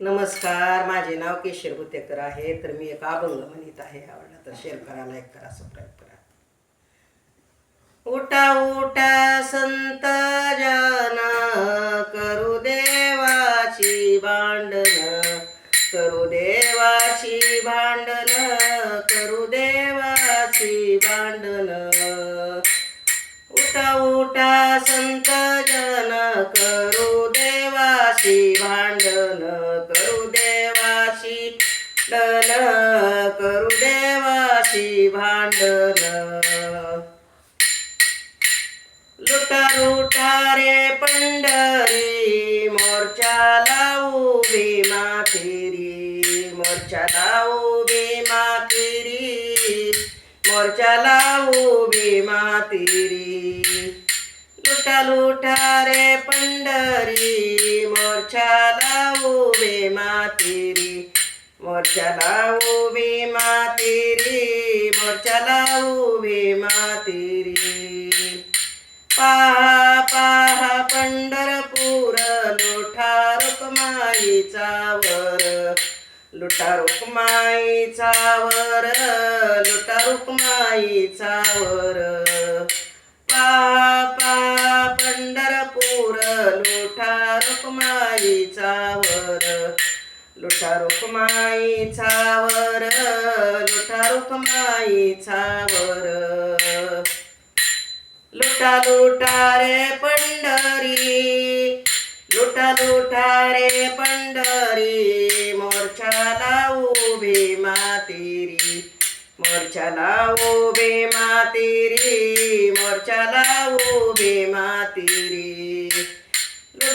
नमस्कार माझे नाव केशर गुतेकर आहे. तर मी एक अभंग म्हणत आहे आवडला तर शेअर करा लाईक करा सबस्क्राईब करा. उठा उठा संत जन करू देवाची भांडण. करू देवाची भांडण करू दे उठा संत जन करू देवाशी भांडण करू देवाशी डन करू देवाशी भांडण. लुटा लुटा रे पंढरी मोर्चाला उभी लावू मोर्चाला उभी मोर्चा मोर्चाला उभी मातेरी लुटारे पंढरी मोर्चाला उभे मातेरी. मोर्चाला उभी मातेरी मोर्चाला उभी मातेरी. पाहा पाहा पंढरपूर लुठा माईचा वर. लुटा रुक्माईचा वर लुटा रुक्माईचा वर. पाहा पंढरपूर लुठा रुक्माईचा वर. लुटा रुक्माईचा वर लुटा रुक्माईचा वर. लुटा लुटा रे पंढरी लोटा लुटा रे पंढरी मोर्चाला उभे मातेरी. मोर्चाला उभे मातेरी मोर्चाला उभे मातेरी.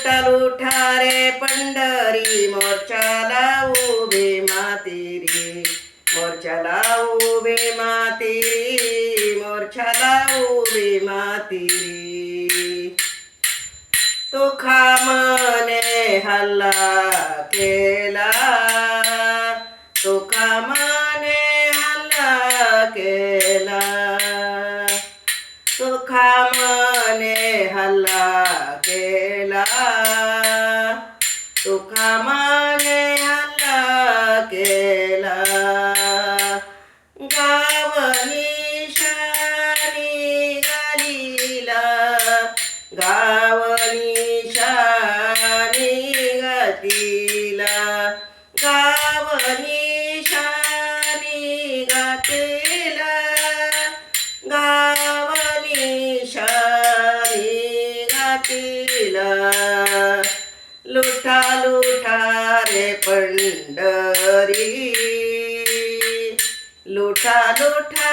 लुटा लुटा पंढरी मोर्चाला उभे मातेरी. मोर्चाला उभे मातेरी मोर्चाला उभे मातेरी. तो खामाने हल्ला केला. तुका खामाने हल्ला केला गावनी शानी गालीला. गावनी शानी गातीला. गावनी शानी गातेला. गा रे पंढरी लुठा लुठा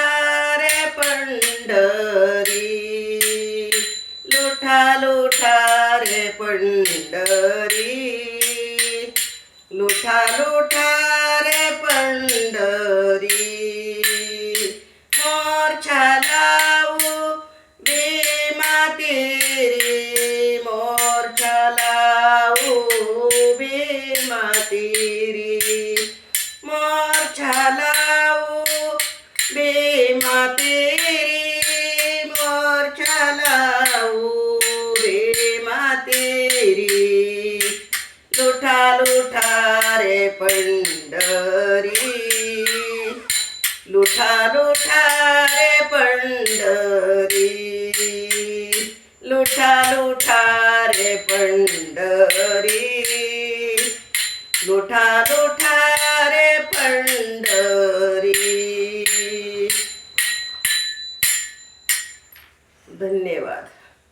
रे पंढरी लुठा लुठा रे पंढरी लुठा लुठा रे पंढरी लुठा रे पंढरी लुठा लुठा रे पंढरी लुठा लुठा रे पंढरी